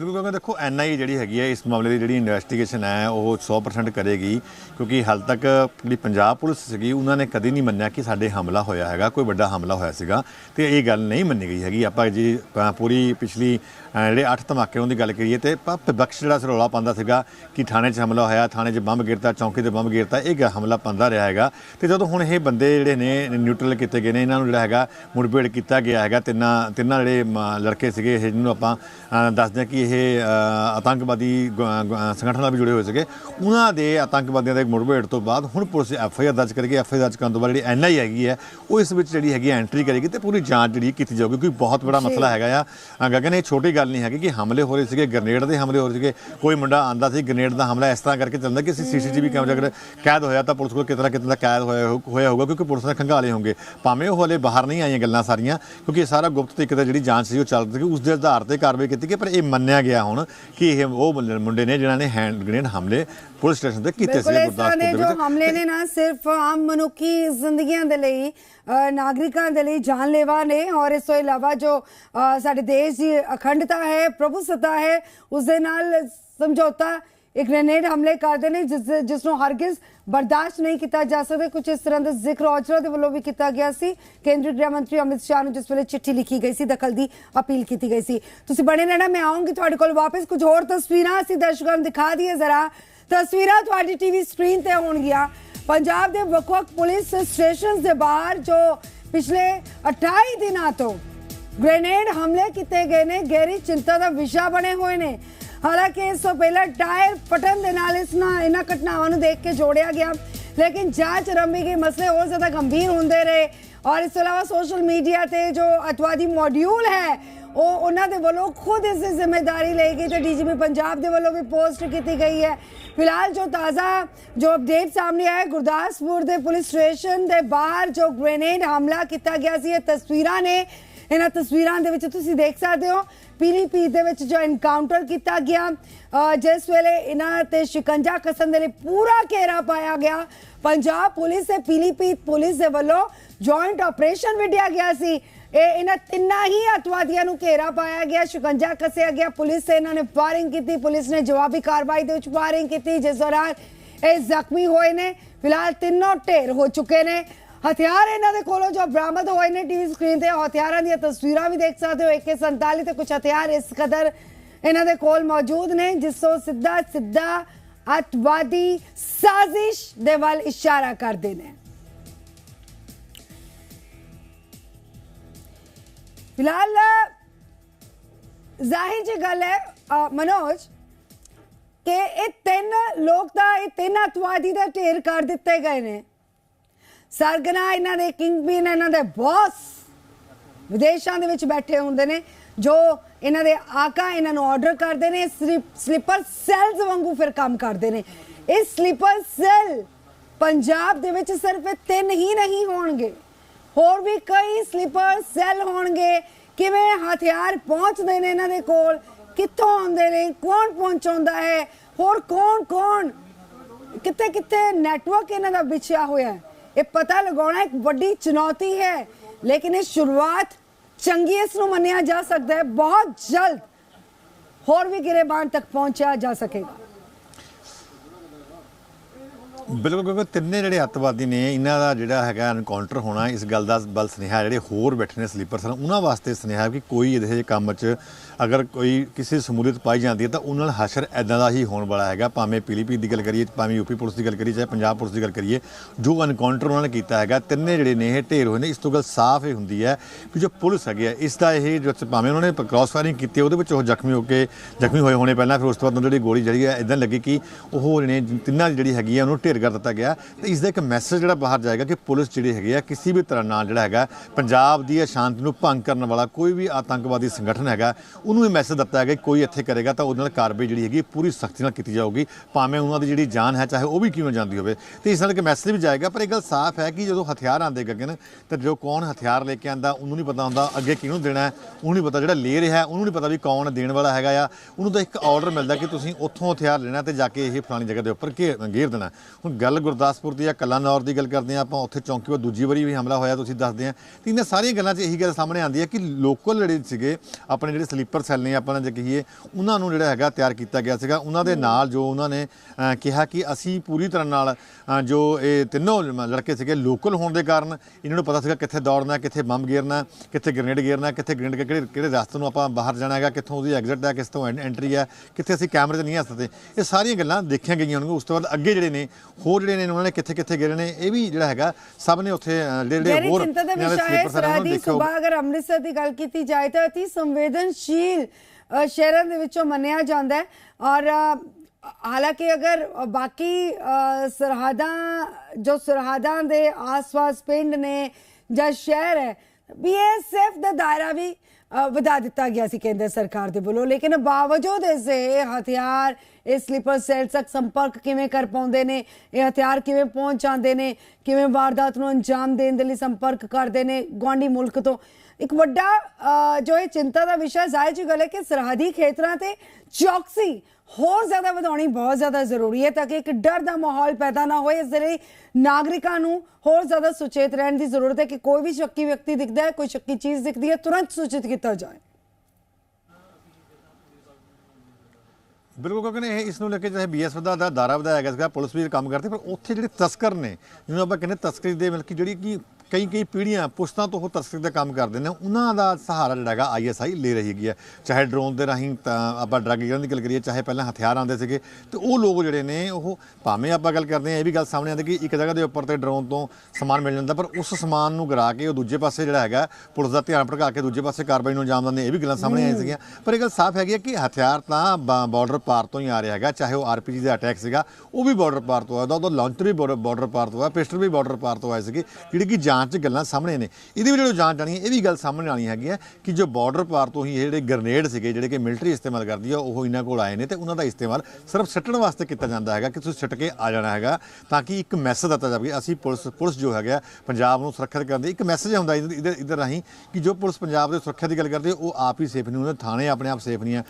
ਬਿਲਕੁਲ ਕਿਉਂਕਿ ਦੇਖੋ ਐਨਆਈ ਜਿਹੜੀ ਹੈਗੀ ਹੈ ਇਸ ਮਾਮਲੇ ਦੀ ਜਿਹੜੀ ਇਨਵੈਸਟੀਗੇਸ਼ਨ ਹੈ, ਉਹ 100% ਕਰੇਗੀ, ਕਿਉਂਕਿ ਹਾਲ ਤੱਕ ਜਿਹੜੀ ਪੰਜਾਬ ਪੁਲਿਸ ਸੀਗੀ, ਉਹਨਾਂ ਨੇ ਕਦੀ ਨਹੀਂ ਮੰਨਿਆ ਕਿ ਸਾਡੇ ਹਮਲਾ ਹੋਇਆ ਹੈਗਾ, ਕੋਈ ਵੱਡਾ ਹਮਲਾ ਹੋਇਆ ਸੀਗਾ। ਤੇ ਇਹ ਗੱਲ ਨਹੀਂ ਮੰਨੀ ਗਈ ਹੈਗੀ। ਆਪਾਂ ਜੀ ਪੂਰੀ ਪਿਛਲੀ ਜਿਹੜੇ 8 ਧਮਾਕੇ ਉਹਦੀ ਗੱਲ ਕਰੀਏ ਤੇ ਪੱਪ ਬਖਸ਼ ਜਿਹੜਾ ਸਰੋਲਾ ਪਾਉਂਦਾ ਸੀਗਾ ਕਿ ਥਾਣੇ 'ਚ ਹਮਲਾ ਹੋਇਆ ਥਾਣੇ 'ਚ ਬੰਬ ਗਿਰਤਾ ਚੌਂਕੀ ਤੇ ਬੰਬ ਗਿਰਤਾ ਇਹ ਗ- ਹਮਲਾ ਪਾਉਂਦਾ ਰਿਹਾ ਹੈਗਾ। ਤੇ ਜਦੋਂ ਹੁਣ ਇਹ ਬੰਦੇ ਜਿਹੜੇ ਨੇ ਨਿਊਟਰਲ ਕੀਤੇ ਗਏ ਨੇ ਇਹਨਾਂ ਨੂੰ ਜਿਹੜਾ ਹੈਗਾ ਮੁੜਭੇੜ ਕੀਤਾ ਗਿਆ ਹੈਗਾ ਤਿੰਨਾਂ ਤਿੰਨਾਂ ਜਿਹੜੇ ਲੜਕੇ ਸੀਗੇ ਇਹ ਜਿਹਨੂੰ ਆਪਾਂ ਦੱਸਦੇ ਕਿ ਇਹ ਆਤੰਕਵਾਦੀ ਸੰਗਠਨ ਨਾਲ ਵੀ ਜੁੜੇ ਹੋਏ ਸੀਗੇ। ਉਹਨਾਂ ਦੇ ਆਤੰਕਵਾਦੀਆਂ ਦੇ ਮੁੜਭੇੜ ਤੋਂ ਬਾਅਦ ਹੁਣ ਪੁਲਿਸ ਐਫ ਆਈ ਆਰ ਦਰਜ ਕਰੇਗੀ। ਐਫ ਆਈ ਆਰ ਦਰਜ ਕਰਨ ਤੋਂ ਬਾਅਦ ਜਿਹੜੀ ਐਨ ਆਈ ਹੈਗੀ ਹੈ ਉਹ ਇਸ ਵਿੱਚ ਜਿਹੜੀ ਹੈਗੀ ਐਂਟਰੀ ਕਰੇਗੀ ਤੇ ਪੂਰੀ ਜਾਂਚ ਜਿਹੜੀ ਕੀਤੀ ਜਾਊਗੀ ਕੋਈ ਬਹੁਤ ਬੜਾ ਮਸਲਾ ਹੈਗਾ ਆ। ਗਗਨ ਇਹ ਛੋਟੀ ਗੱਲ ਨਹੀਂ ਹੈਗੀ ਕਿ ਹਮਲੇ ਹੋ ਰਹੇ ਸੀਗੇ ਗ੍ਰਨੇਡ ਦੇ ਹਮਲੇ ਹੋ ਰਹੇ ਸੀਗੇ। ਕੋਈ ਮੁੰਡਾ ਆਂਦਾ ਸੀ ਗ੍ਰਨੇਡ ਦਾ ਹਮਲਾ ਇਸ ਤਰ੍ਹਾਂ ਕਰਕੇ ਚੱਲਦਾ ਕਿ ਸੀਸੀਟੀਵੀ ਕੈਮਰਾ ਅਗਰ ਕੈਦ ਹੋਇਆ ਤਾਂ ਪੁਲਿਸ ਕੋਲ ਕਿਤਨਾ ਕਿਤਨਾ ਕੈਦ ਹੋਇਆ ਹੋਊਗਾ ਕਿਉਂਕਿ ਪੁਲਿਸ ਨੇ ਖੰਗਾਲੇ ਹੋਣਗੇ। ਭਾਵੇਂ ਉਹ ਹਲੇ ਬਾਹਰ ਨਹੀਂ ਆਈਆਂ ਗੱਲਾਂ ਸਾਰੀਆਂ ਕਿਉਂਕਿ ਇਹ ਸਾਰਾ ਗੁਪਤ ਤਰੀਕੇ ਦਾ ਜਿਹੜੀ ਜਾਂਚ ਸੀ ਉਹ ਚੱਲ ਰਹੀ ਸੀ ਉਸ ਦੇ ਆਧਾਰ ਤੇ ਕਾਰਵਾਈ ਕੀਤੀ ਗਈ ਪਰ ਇਹ ਮੰਨਿਆ ਗਿਆ ਹੁਣ ਕਿ ਇਹ ਉਹ ਮੁੰਡੇ ਨੇ ਜਿਨ੍ਹਾਂ ਨੇ ਹੈਂਡ ਗ੍ਰੇਨੇਡ ਹਮਲੇ ਪੁਲਿਸ ਸਟੇਸ਼ਨ ਤੇ ਕੀਤੇ ਸੀ ਗੁਰਦਾਸਪੁਰ ਦੇ ਵਿੱਚ। ਹਮਲੇ ਨੇ ਨਾ ਸਿਰਫ ਆਮ ਮਨੁੱਖੀ ਜ਼ਿੰਦਗੀਆਂ ਦੇ ਲਈ ਨਾਗਰਿਕਾਂ ਦੇ ਲਈ ਜਾਨਲੇਵਾ ਨੇ ਔਰ ਇਸ ਤੋਂ ਇਲਾਵਾ ਜੋ ਸਾਡੇ ਦੇਸ਼ ਦੀ ਅਖੰਡਤਾ ਹੈ, ਪ੍ਰਭੂ ਸਤਾ ਹੈ, ਉਸ ਦੇ ਨਾਲ ਸਮਝੌਤਾ ਇੱਕ ਗ੍ਰੇਨੇਡ ਹਮਲੇ ਕਰਦੇ ਨੇ ਜਿਸ ਨੂੰ ਹਰਗਿਜ਼ ਬਰਦਾਸ਼ਤ ਨਹੀਂ ਕੀਤਾ ਜਾ ਸਕਦਾ। ਕੁਝ ਇਸ ਤਰ੍ਹਾਂ ਦਾ ਜ਼ਿਕਰ ਔਜਲਾ ਦੇ ਵੱਲੋਂ ਵੀ ਕੀਤਾ ਗਿਆ ਸੀ। ਕੇਂਦਰੀ ਗ੍ਰਹਿ ਮੰਤਰੀ ਅਮਿਤ ਸ਼ਾਹ ਨੂੰ ਜਿਸ ਵੇਲੇ ਚਿੱਠੀ ਲਿਖੀ ਗਈ ਸੀ, ਦਖਲ ਦੀ ਅਪੀਲ ਕੀਤੀ ਗਈ ਸੀ। ਤੁਸੀਂ ਬਣੇ ਰਹਿਣਾ, ਮੈਂ ਆਉਂਗੀ ਤੁਹਾਡੇ ਕੋਲ ਵਾਪਸ। ਕੁਝ ਹੋਰ ਤਸਵੀਰਾਂ ਅਸੀਂ ਦਰਸ਼ਕਾਂ ਨੂੰ ਦਿਖਾ ਦਈਏ ਜ਼ਰਾ। ਤਸਵੀਰਾਂ ਤੁਹਾਡੀ ਟੀਵੀ ਸਕਰੀਨ ਤੇ ਹੋਣਗੀਆਂ। ਪੰਜਾਬ ਦੇ ਵੱਖ-ਵੱਖ ਪੁਲਿਸ ਸਟੇਸ਼ਨਸ ਦੇ ਬਾਹਰ ਜੋ ਪਿਛਲੇ 28 ਦਿਨਾਂ ਤੋਂ ਗ੍ਰੇਨੇਡ ਹਮਲੇ ਕੀਤੇ ਗਏ ਨੇ, ਗਹਿਰੀ ਚਿੰਤਾ ਦਾ ਵਿਸ਼ਾ ਬਣੇ ਹੋਏ ਨੇ। ਹਾਲਾਂਕਿ ਇਸ ਤੋਂ ਪਹਿਲਾਂ ਟਾਇਰ ਫਟਣ ਦੇ ਨਾਲ ਇਸ ਨਾਲ ਇਹਨਾਂ ਘਟਨਾਵਾਂ ਨੂੰ ਦੇਖ ਕੇ ਜੋੜਿਆ ਗਿਆ। ਲੇਕਿਨ ਜਾਂਚ ਰੰਭੀ ਗਈ, ਮਸਲੇ ਹੋਰ ਜ਼ਿਆਦਾ ਗੰਭੀਰ ਹੁੰਦੇ ਰਹੇ। ਔਰ ਇਸ ਤੋਂ ਇਲਾਵਾ ਸੋਸ਼ਲ ਮੀਡੀਆ ਤੇ ਜੋ ਅਤਵਾਦੀ ਮੋਡਿਊਲ ਹੈ, ਉਹ ਉਹਨਾਂ ਦੇ ਵੱਲੋਂ ਖੁਦ ਇਸ ਦੀ ਜ਼ਿੰਮੇਵਾਰੀ ਲਈ ਗਈ ਤੇ ਡੀਜੀਪੀ ਪੰਜਾਬ ਦੇ ਵੱਲੋਂ ਵੀ ਪੋਸਟ ਕੀਤੀ ਗਈ ਹੈ। ਫਿਲਹਾਲ ਜੋ ਤਾਜ਼ਾ, ਜੋ ਅਪਡੇਟ ਸਾਹਮਣੇ ਆਇਆ, ਗੁਰਦਾਸਪੁਰ ਦੇ ਪੁਲਿਸ ਸਟੇਸ਼ਨ ਦੇ ਬਾਹਰ ਜੋ ਗ੍ਰੇਨੇਡ ਹਮਲਾ ਕੀਤਾ ਗਿਆ ਸੀ, ਇਹ ਤਸਵੀਰਾਂ ਨੇ ਇਹਨਾਂ ਤਸਵੀਰਾਂ ਦੇ ਵਿੱਚ ਤੁਸੀਂ ਦੇਖ ਸਕਦੇ ਹੋ ਪੀਲੀਪੀਤ ਦੇ ਵਿੱਚ ਜੋ ਐਨਕਾਊਂਟਰ ਕੀਤਾ ਗਿਆ ਜਿਸ ਵੇਲੇ ਇਹਨਾਂ ਤੇ ਸ਼ਿਕੰਜਾ ਕਸਣ ਦੇ ਲਈ ਪੂਰਾ ਘੇਰਾ ਪਾਇਆ ਗਿਆ। ਪੰਜਾਬ ਪੁਲਿਸ ਤੇ ਪੀਲੀਪੀਤ ਪੁਲਿਸ ਦੇ ਵੱਲੋਂ ਜੁਆਇੰਟ ਆਪਰੇਸ਼ਨ ਵਿੱਢਿਆ ਗਿਆ ਸੀ। ਇਹ ਇਹਨਾਂ ਤਿੰਨਾਂ ਹੀ ਅਤਵਾਦੀਆਂ ਨੂੰ ਘੇਰਾ ਪਾਇਆ ਗਿਆ, ਸ਼ਿਕੰਜਾ ਕੱਸਿਆ ਗਿਆ। ਪੁਲਿਸ ਤੇ ਇਹਨਾਂ ਨੇ ਫਾਇਰਿੰਗ ਕੀਤੀ, ਪੁਲਿਸ ਨੇ ਜਵਾਬੀ ਕਾਰਵਾਈ ਦੇ ਵਿੱਚ ਫਾਇਰਿੰਗ ਕੀਤੀ, ਜਿਸ ਦੌਰਾਨ ਇਹ ਜ਼ਖਮੀ ਹੋਏ ਨੇ। ਫਿਲਹਾਲ ਤਿੰਨੋਂ ਢੇਰ ਹੋ ਚੁੱਕੇ ਨੇ। ਹਥਿਆਰ ਇਹਨਾਂ ਦੇ ਕੋਲੋਂ ਜੋ ਬਰਾਮਦ ਹੋਏ ਨੇ ਟੀਵੀ ਸਕਰੀਨ ਤੇ ਹਥਿਆਰਾਂ ਦੀਆਂ ਤਸਵੀਰਾਂ ਵੀ ਦੇਖ ਸਕਦੇ ਹੋ AK47 ਤੇ ਕੁਝ ਹਥਿਆਰ ਇਸ ਕਦਰ ਇਹਨਾਂ ਦੇ ਕੋਲ ਮੌਜੂਦ ਨੇ, ਜਿਸ ਤੋਂ ਸਿੱਧਾ ਸਿੱਧਾ ਅਤਵਾਦੀ ਸਾਜ਼ਿਸ਼ ਦੇ ਵੱਲ ਇਸ਼ਾਰਾ ਕਰਦੇ ਨੇ। ਫਿਲਹਾਲ, ਜ਼ਾਹਿਰ ਜੀ ਗੱਲ ਹੈ ਮਨੋਜ, ਕਿ ਇਹ ਤਿੰਨ ਲੋਕ ਤਾਂ, ਇਹ ਤਿੰਨ ਅਤਵਾਦੀ ਦਾ ਢੇਰ ਕਰ ਦਿੱਤੇ ਗਏ ਨੇ। ਸਰਗਨਾ ਇਹਨਾਂ ਦੇ ਕਿੰਗਪਿਨ ਇਹਨਾਂ ਦੇ ਬੌਸ ਵਿਦੇਸ਼ਾਂ ਦੇ ਵਿੱਚ ਬੈਠੇ ਹੁੰਦੇ ਨੇ, ਜੋ ਇਹਨਾਂ ਦੇ ਆਕਾ ਇਹਨਾਂ ਨੂੰ ਆਰਡਰ ਕਰਦੇ ਨੇ ਸਲੀਪਰ ਸੈਲਸ ਵਾਂਗੂ ਫਿਰ ਕੰਮ ਕਰਦੇ ਨੇ। ਇਹ ਸਲੀਪਰ ਸੈਲ ਪੰਜਾਬ ਦੇ ਵਿੱਚ ਸਿਰਫ ਤਿੰਨ ਹੀ ਨਹੀਂ ਹੋਣਗੇ। ਹੋਰ ਵੀ ਕਈ ਸਲੀਪਰ ਸੈੱਲ ਹੋਣਗੇ। ਕਿਵੇਂ ਹਥਿਆਰ ਪਹੁੰਚਦੇ ਨੇ ਇਹਨਾਂ ਦੇ ਕੋਲ? ਕਿੱਥੋਂ ਆਉਂਦੇ ਨੇ? ਕੌਣ ਪਹੁੰਚਾਉਂਦਾ ਹੈ? ਹੋਰ ਕੌਣ ਕੌਣ ਕਿੱਥੇ ਕਿੱਥੇ ਨੈਟਵਰਕ ਇਹਨਾਂ ਦਾ ਵਿਛਿਆ ਹੋਇਆ ਹੈ? ਇਹ ਪਤਾ ਲਗਾਉਣਾ ਇੱਕ ਵੱਡੀ ਚੁਣੌਤੀ ਹੈ, ਲੇਕਿਨ ਇਹ ਸ਼ੁਰੂਆਤ ਚੰਗੀ ਇਸ ਨੂੰ ਮੰਨਿਆ ਜਾ ਸਕਦਾ ਹੈ। ਬਹੁਤ ਜਲਦ ਹੋਰ ਵੀ ਗਿਰੇਬਾਨ ਤੱਕ ਪਹੁੰਚਿਆ ਜਾ ਸਕੇਗਾ। ਬਿਲਕੁਲ, ਕਿਉਂਕਿ ਤਿੰਨੇ ਜਿਹੜੇ ਅੱਤਵਾਦੀ ਨੇ, ਇਹਨਾਂ ਦਾ ਜਿਹੜਾ ਹੈਗਾ ਐਨਕਾਊਂਟਰ ਹੋਣਾ, ਇਸ ਗੱਲ ਦਾ ਬਲ ਸੁਨੇਹਾ ਜਿਹੜੇ ਹੋਰ ਬੈਠੇ ਨੇ ਸਲੀਪਰ ਸਨ ਉਹਨਾਂ ਵਾਸਤੇ ਸੁਨੇਹਾ ਕਿ ਕੋਈ ਇਹਦੇ ਜਿਹੇ ਕੰਮ 'ਚ ਅਗਰ ਕੋਈ ਕਿਸੇ ਸਮੂਲੀਅਤ ਪਾਈ ਜਾਂਦੀ ਹੈ ਤਾਂ ਉਹਨਾਂ ਨਾਲ ਹਸ਼ਰ ਐਦਾਂ ਦਾ ਹੀ ਹੋਣ ਵਾਲਾ ਹੈਗਾ। ਭਾਵੇਂ ਪੀਲੀਪੀਤ ਦੀ ਗੱਲ ਕਰੀਏ, ਭਾਵੇਂ ਯੂਪੀ ਪੁਲਿਸ ਦੀ ਗੱਲ ਕਰੀਏ, ਚਾਹੇ ਪੰਜਾਬ ਪੁਲਿਸ ਦੀ ਗੱਲ ਕਰੀਏ, ਜੋ ਐਨਕਾਊਂਟਰ ਉਹਨਾਂ ਨੇ ਕੀਤਾ ਹੈਗਾ, ਤਿੰਨੇ ਜਿਹੜੇ ਨੇ ਇਹ ਢੇਰ ਹੋਏ ਨੇ। ਇਸ ਤੋਂ ਗੱਲ ਸਾਫ਼ ਇਹ ਹੁੰਦੀ ਹੈ ਕਿ ਜੋ ਪੁਲਿਸ ਹੈਗੀ ਹੈ, ਇਸ ਦਾ ਇਹ ਜੋ ਭਾਵੇਂ ਉਹਨਾਂ ਨੇ ਕ੍ਰਾਸ ਫਾਇਰਿੰਗ ਕੀਤੀ ਉਹਦੇ ਵਿੱਚ ਉਹ ਜ਼ਖਮੀ ਹੋ ਕੇ ਜ਼ਖਮੀ ਹੋਏ ਹੋਣੇ ਪਹਿਲਾਂ, ਫਿਰ ਉਸ ਤੋਂ ਬਾਅਦ ਉਹਨਾਂ ਦੀ ਜਿਹੜੀ ਗੋਲੀ ਜਿਹੜੀ ਹੈ ਇਦਾਂ ਲੱਗੀ ਕਿ ਉਹ ਨੇ ਤਿੰਨਾਂ ਜਿਹੜੀ ਹੈਗੀ ਹੈ, ਉਹਨੂੰ ਢੇਰ ਕਰ ਦਿੱਤਾ ਗਿਆ। ਤੇ ਇਸ ਦਾ ਇੱਕ ਮੈਸੇਜ ਜਿਹੜਾ ਬਾਹਰ ਜਾਏਗਾ ਕਿ ਪੁਲਿਸ ਜਿਹੜੀ ਹੈਗੀ ਹੈ, ਕਿਸੇ ਵੀ ਤਰ੍ਹਾਂ ਨਾਲ ਜਿਹੜਾ ਹੈਗਾ, ਪੰਜਾਬ ਦੀ ਇਹ ਸ਼ਾਂਤੀ ਨੂੰ ਭੰਗ ਕਰਨ ਵਾਲਾ ਕੋਈ ਵੀ ਆਤੰਕਵਾਦੀ ਸੰਗਠਨ ਹੈਗਾ ਉਹਨੂੰ ਇਹ ਮੈਸੇਜ ਦਿੱਤਾ ਹੈਗਾ ਕਿ ਕੋਈ ਇੱਥੇ ਕਰੇਗਾ ਤਾਂ ਉਹਦੇ ਨਾਲ ਕਾਰਵਾਈ ਜਿਹੜੀ ਹੈਗੀ, ਪੂਰੀ ਸਖਤੀ ਨਾਲ ਕੀਤੀ ਜਾਊਗੀ। ਭਾਵੇਂ ਉਹਨਾਂ ਦੀ ਜਿਹੜੀ ਜਾਨ ਹੈ, ਚਾਹੇ ਉਹ ਵੀ ਕਿਉਂ ਜਾਂਦੀ ਹੋਵੇ। ਤੇ ਇਸ ਨਾਲ ਇੱਕ ਮੈਸੇਜ ਵੀ ਜਾਏਗਾ, ਪਰ ਇਹ ਗੱਲ ਸਾਫ਼ ਹੈ ਕਿ ਜਦੋਂ ਹਥਿਆਰ ਆਉਂਦੇ ਗਗਨ, ਤਾਂ ਜੋ ਕੌਣ ਹਥਿਆਰ ਲੈ ਕੇ ਆਂਦਾ ਉਹਨੂੰ ਨਹੀਂ ਪਤਾ ਹੁੰਦਾ ਅੱਗੇ ਕਿਹਨੂੰ ਦੇਣਾ ਹੈ। ਉਹਨੂੰ ਨਹੀਂ ਪਤਾ ਜਿਹੜਾ ਲੈ ਰਿਹਾ ਉਹਨੂੰ ਨਹੀਂ ਪਤਾ ਵੀ ਕੌਣ ਦੇਣ ਵਾਲਾ ਹੈਗਾ ਆ। ਉਹਨੂੰ ਤਾਂ ਇੱਕ ਆਰਡਰ ਮਿਲਦਾ ਕਿ ਤੁਸੀਂ ਉੱਥੋਂ ਹਥਿਆਰ ਲੈਣਾ ਤੇ ਜਾ ਕੇ ਇਹ ਫਲਾਣੀ ਜਗ੍ਹਾ ਦੇ ਉੱਪਰ ਘੇਰ ਘੇਰ ਦੇਣਾ ਹੁਣ ਗੱਲ ਗੁਰਦਾਸਪੁਰ ਦੀ ਜਾਂ ਕਲਾਨੌਰ ਦੀ ਗੱਲ ਕਰਦੇ ਆ ਆਪਾਂ, ਉੱਥੇ ਚੌਂਕੀ 'ਤੇ ਦੂਜੀ ਵਾਰੀ ਵੀ ਹਮਲਾ ਹੋਇਆ, ਤੁਸੀਂ ਦੱਸਦੇ ਆ। ਤੇ ਇਹਨਾਂ ਸਾਰੀਆਂ ਗੱਲਾਂ 'ਚ ਇਹੀ ਗੱਲ ਸਾਹਮਣੇ ਆਉਂਦੀ ਹੈ ਕਿ ਲੋਕਲ ਜਿਹੜੇ ਸੀਗੇ, ਆਪਣੇ ਜਿਹੜੇ ਸਲੀਪ ਸਲੀਪਰ ਸੈੱਲ ਨੇ ਆਪਾਂ ਜੇ ਕਹੀਏ ਉਹਨਾਂ ਨੂੰ ਜਿਹੜਾ ਹੈਗਾ ਤਿਆਰ ਕੀਤਾ ਗਿਆ ਸੀਗਾ। ਉਹਨਾਂ ਦੇ ਨਾਲ ਜੋ ਉਹਨਾਂ ਨੇ ਕਿਹਾ ਕਿ ਅਸੀਂ ਪੂਰੀ ਤਰ੍ਹਾਂ ਨਾਲ ਜੋ ਇਹ ਤਿੰਨੋਂ ਲੜਕੇ ਸੀਗੇ ਲੋਕਲ ਹੋਣ ਦੇ ਕਾਰਨ ਇਹਨਾਂ ਨੂੰ ਪਤਾ ਸੀਗਾ ਕਿੱਥੇ ਦੌੜਨਾ ਕਿੱਥੇ ਬੰਬ ਗੇਰਨਾ ਕਿੱਥੇ ਗ੍ਰੇਨੇਡ ਗੇਰਨਾ ਕਿੱਥੇ ਗ੍ਰੇਨੇਡ ਕਿਹੜੇ ਕਿਹੜੇ ਰਸਤੇ ਨੂੰ ਆਪਾਂ ਬਾਹਰ ਜਾਣਾ ਹੈਗਾ ਕਿੱਥੋਂ ਉਹਦੀ ਐਗਜ਼ਿਟ ਹੈ ਕਿਸ ਤੋਂ ਐਂਟਰੀ ਹੈ ਕਿੱਥੇ ਅਸੀਂ ਕੈਮਰੇ ਤੇ ਨਹੀਂ ਆ ਸਕਦੇ। ਇਹ ਸਾਰੀਆਂ ਗੱਲਾਂ ਦੇਖੀਆਂ ਗਈਆਂ ਹੋਣਗੀਆਂ। ਉਸ ਤੋਂ ਬਾਅਦ ਅੱਗੇ ਜਿਹੜੇ ਨੇ ਹੋਰ ਜਿਹੜੇ ਨੇ ਉਹਨਾਂ ਨੇ ਕਿੱਥੇ ਕਿੱਥੇ ਗਏ ਨੇ ਇਹ ਵੀ ਜਿਹੜਾ ਹੈਗਾ ਸਭ ਨੇ ਉੱਥੇ ਜਿਹੜੇ ਹੋਰ cell ਉਹਨਾਂ ਨੂੰ। ਸੂਬਾ ਅਗਰ ਅੰਮ੍ਰਿਤਸਰ ਦੀ ਗੱਲ ਕੀਤੀ ਜਾਏ ਤਾਂ ਅਤੀ ਸੰਵੇਦਨਸ਼ੀਲ ਅ, ਸ਼ਹਿਰਾਂ ਦੇ ਵਿੱਚੋਂ ਮੰਨਿਆ ਜਾਂਦਾ ਹੈ ਔਰ ਹਾਲਾਂਕਿ ਅਗਰ ਬਾਕੀ ਅ, ਸਰਹੱਦਾਂ ਜੋ ਸਰਹੱਦਾਂ ਦੇ ਆਸ-ਪਾਸ ਪਿੰਡ ਨੇ ਜਾਂ ਸ਼ਹਿਰ ਹੈ ਬੀਐਸਐਫ ਦਾ ਦਾਇਰਾ ਵੀ ਵਧਾ ਦਿੱਤਾ ਗਿਆ ਸੀ ਕੇਂਦਰ ਸਰਕਾਰ ਦੇ ਵੱਲੋਂ ਲੇਕਿਨ ਬਾਵਜੂਦ ਇਸ ਇਹ ਹਥਿਆਰ ਇਹ ਸਲੀਪਰ ਸੈੱਲ ਤੱਕ ਸੰਪਰਕ ਕਿਵੇਂ ਕਰ ਪਾਉਂਦੇ ਨੇ ਇਹ ਹਥਿਆਰ ਕਿਵੇਂ ਪਹੁੰਚ ਜਾਂਦੇ ਨੇ ਕਿਵੇਂ ਵਾਰਦਾਤ ਨੂੰ ਅੰਜਾਮ ਦੇਣ ਦੇ ਲਈ ਸੰਪਰਕ ਕਰਦੇ ਨੇ ਗੁਆਂਢੀ ਮੁਲਕ ਤੋਂ ਇੱਕ ਵੱਡਾ ਜੋ ਇਹ ਚਿੰਤਾ ਦਾ ਵਿਸ਼ਾ ਜ਼ਾਹਿਰ ਜੀ ਗੱਲ ਹੈ ਕਿ ਸਰਹੱਦੀ ਖੇਤਰਾਂ ਤੇ ਚੌਕਸੀ ਹੋਰ ਜ਼ਿਆਦਾ ਵਧਾਉਣੀ ਬਹੁਤ ਜ਼ਿਆਦਾ ਜ਼ਰੂਰੀ ਹੈ ਤਾਂ ਕਿ ਇੱਕ ਡਰ ਦਾ ਮਾਹੌਲ ਪੈਦਾ ਨਾ ਹੋਏ, ਇਸ ਦੇ ਲਈ ਨਾਗਰਿਕਾਂ ਨੂੰ ਹੋਰ ਜ਼ਿਆਦਾ ਸੁਚੇਤ ਰਹਿਣ ਦੀ ਜ਼ਰੂਰਤ ਹੈ ਕਿ ਕੋਈ ਵੀ ਸ਼ੱਕੀ ਵਿਅਕਤੀ ਦਿਖਦਾ ਹੈ, ਕੋਈ ਸ਼ੱਕੀ ਚੀਜ਼ ਦਿਖਦੀ ਹੈ, ਤੁਰੰਤ ਸੂਚਿਤ ਕੀਤਾ ਜਾਏ। ਬਿਲਕੁਲ, ਕਿਉਂਕਿ ਇਹ ਇਸ ਨੂੰ ਲੈ ਕੇ ਚਾਹੇ ਬੀਐਸਐਫ ਦਾ ਦਾਰਾ ਵਧਾਇਆ ਗਿਆ ਸੀਗਾ, ਪੁਲਿਸ ਵੀ ਕੰਮ ਕਰਦੀ, ਪਰ ਉੱਥੇ ਜਿਹੜੇ ਤਸਕਰ ਨੇ, ਜਿਹਨੂੰ ਆਪਾਂ ਕਹਿੰਦੇ ਤਸਕਰੀ ਦੇ ਮਤਲਬ ਕਿ ਜਿਹੜੀ ਕਿ ਕਈ ਕਈ ਪੀੜ੍ਹੀਆਂ ਪੁਸ਼ਤਾਂ ਤੋਂ ਉਹ ਤਰਸਕ ਦਾ ਕੰਮ ਕਰਦੇ ਨੇ। ਉਹਨਾਂ ਦਾ ਸਹਾਰਾ ਜਿਹੜਾ ਹੈਗਾ ਆਈਐਸਆਈ ਲੈ ਰਹੀ ਹੈਗੀ ਹੈ। ਚਾਹੇ ਡਰੋਨ ਦੇ ਰਾਹੀਂ ਤਾਂ ਆਪਾਂ ਡਰੱਗ ਡੀਲਰਾਂ ਦੀ ਗੱਲ ਕਰੀਏ ਚਾਹੇ ਪਹਿਲਾਂ ਹਥਿਆਰ ਆਉਂਦੇ ਸੀਗੇ। ਤੇ ਉਹ ਲੋਕ ਜਿਹੜੇ ਨੇ ਉਹ ਭਾਵੇਂ ਆਪਾਂ ਗੱਲ ਕਰਦੇ ਹਾਂ ਇਹ ਵੀ ਗੱਲ ਸਾਹਮਣੇ ਆਉਂਦੀ ਕਿ ਇੱਕ ਜਗ੍ਹਾ ਦੇ ਉੱਪਰ ਤੇ ਡਰੋਨ ਤੋਂ ਸਮਾਨ ਮਿਲ ਜਾਂਦਾ ਪਰ ਉਸ ਸਮਾਨ ਨੂੰ ਗਰਾ ਕੇ ਉਹ ਦੂਜੇ ਪਾਸੇ ਜਿਹੜਾ ਹੈਗਾ ਪੁਲਿਸ ਦਾ ਧਿਆਨ ਭਟਕਾ ਕੇ ਦੂਜੇ ਪਾਸੇ ਕਾਰਵਾਈ ਨੂੰ ਅੰਜਾਮ ਦਿੰਦੇ ਇਹ ਵੀ ਗੱਲਾਂ ਸਾਹਮਣੇ ਆਈਆਂ ਸੀਗੀਆਂ। ਪਰ ਇਹ ਗੱਲ ਸਾਫ਼ ਹੈਗੀ ਹੈ ਕਿ ਹਥਿਆਰ ਤਾਂ ਬਾਰਡਰ ਪਾਰ ਤੋਂ ਹੀ ਆ ਰਿਹਾ ਹੈਗਾ। ਚਾਹੇ ਉਹ ਆਰਪੀਜੀ ਦਾ ਅਟੈਕ ਸੀਗਾ ਉਹ ਵੀ ਬਾਰਡਰ ਪਾਰ ਤੋਂ ਆਇਆ ਉਹਦਾ ਲਾਂਚਰ ਵੀ ਬਾਰਡਰ ਪਾਰ ਤੋਂ ਆਇਆ ਪਿਸਟਲ ਵੀ ਬਾਰਡਰ ਪਾਰ ਤੋਂ ਆਏ ਸੀਗੇ। ਜਿਹੜੀ ਕਿ ਜਾਂਚ 'ਚ ਗੱਲਾਂ ਸਾਹਮਣੇ ਨੇ। ਇਹਦੇ ਵਿੱਚ ਜਦੋਂ ਜਾਂਚ ਆਣੀ ਹੈ ਇਹ ਵੀ ਗੱਲ ਸਾਹਮਣੇ ਆਣੀ ਹੈਗੀ ਹੈ ਕਿ ਜੋ ਬਾਰਡਰ ਪਾਰ ਤੋਂ ਹੀ ਇਹ ਜਿਹੜੇ ਗ੍ਰਨੇਡ ਸੀਗੇ ਜਿਹੜੇ ਕਿ ਮਿਲਟਰੀ ਇਸਤੇਮਾਲ ਕਰਦੀ ਆ ਉਹ ਇਹਨਾਂ ਕੋਲ ਆਏ ਨੇ ਤੇ ਉਹਨਾਂ ਦਾ ਇਸਤੇਮਾਲ ਸਿਰਫ ਸਿੱਟਣ ਵਾਸਤੇ ਕੀਤਾ ਜਾਂਦਾ ਹੈਗਾ ਕਿ ਤੁਸੀਂ ਸਿੱਟ ਕੇ ਆ ਜਾਣਾ ਹੈਗਾ ਤਾਂ ਕਿ ਇੱਕ ਮੈਸੇਜ ਦਿੱਤਾ ਜਾਵੇ ਅਸੀਂ ਪੁਲਿਸ ਪੁਲਿਸ ਜੋ ਹੈਗਾ ਪੰਜਾਬ ਨੂੰ ਸੁਰੱਖਿਅਤ ਕਰਨ ਦੀ ਇੱਕ ਮੈਸੇਜ ਹੁੰਦਾ ਇਹਦੇ ਇਹਦੇ- ਰਾਹੀਂ ਕਿ ਜੋ ਪੁਲਿਸ ਪੰਜਾਬ ਦੇ ਸੁਰੱਖਿਆ ਦੀ ਗੱਲ ਕਰਦੀ ਹੈ, ਉਹ ਆਪ ਹੀ ਸੇਫ ਨਹੀਂ ਉਹਨਾਂ ਥਾਣੇ ਆਪਣੇ ਆਪ ਸੇਫ ਨਹੀਂ ਆ